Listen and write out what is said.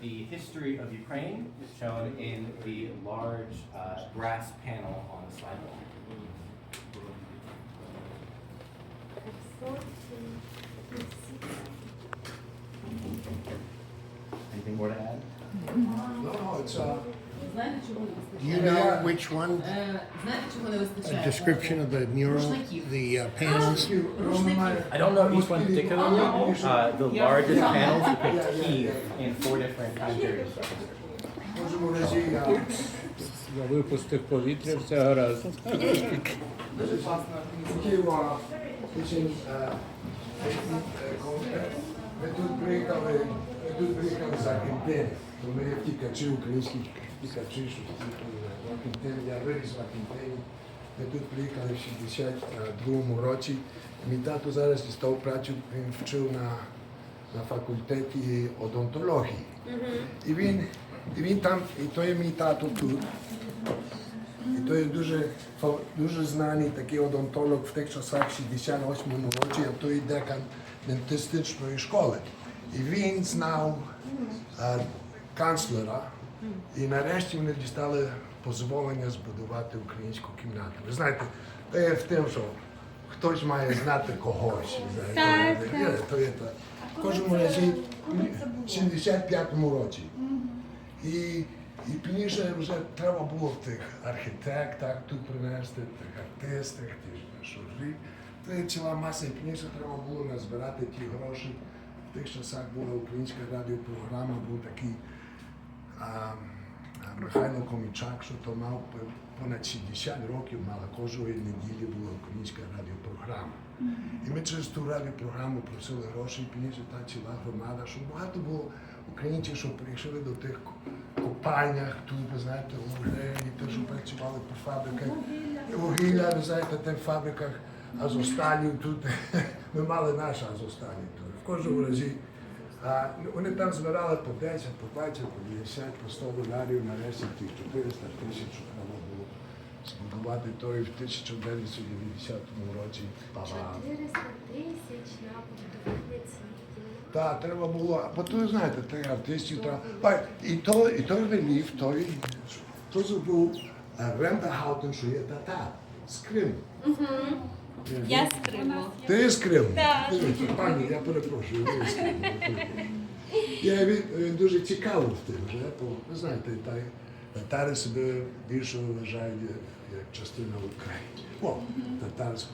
the history of Ukraine, is shown in the large uh, brass panel on the slide. Anything more to add? No, no, it's, uh, Знаєте, чого не you вистачає? know which one? Е, Знаєте, чого не A вистачає? description of the mural, the uh, panels? Рушників. I don't know each one particularly. Uh, the largest panels depict Kiev in four different time periods. Можемо разі, а, Я випустив повітря, все гаразд. Києва, Ми тут приїхали, ми тут приїхали за Кемпені. То ми як тікачі, українські тікачі, що втікли на Кемпені. Я виріс на Кемпені. Ми тут приїхали в 62-му році. Мій тато зараз дістав працю, він вчив на, на факультеті одонтології. І він, і він там, і то є мій тато тут. І то є дуже, дуже знаний такий одонтолог в тих часах, в 68-му році, а то є декан дентистичної школи. І він знав а, канцлера, і нарешті вони дістали дозволення збудувати українську кімнату. Ви знаєте, то є в тим, що хтось має знати когось. знаєте. То є так. В кожному разі в 75-му році. І, і пізніше вже треба було тих архітектах тут принести, тих артистах, ті шурі. Це ціла маса, і пізніше треба було назбирати ті гроші. В тих часах була українська радіопрограма, був такий а, а, Михайло Комічак, що то мав понад 60 років, мала кожної неділі була українська радіопрограма. І ми через ту радіопрограму просили гроші, і пізніше та ціла громада, щоб багато було українців, що прийшли до тих копальнях, тут, ви знаєте, ті, що працювали по фабриках. Вугілля, ви знаєте, в фабриках Азосталів тут. Ми мали наш Азосталів тут. В кожному разі. А вони там збирали по 10, по 20, по 50, по 100 доларів, нарешті тих 400 тисяч треба було збудувати той в 1990 році. Палац. 400 тисяч на побудування Так, треба було, бо то ви знаєте, тих артистів треба. Ой, І то, і той реліф, той, то зробив е, Рембергаутен, що є татар, з Криму. Я з Криму. Ти з Криму? Так. Пані, я перепрошую, ви з Криму. я він, він дуже цікавий в тим, вже, бо ви знаєте, та, татари себе більше вважають як частина України. О, татарська.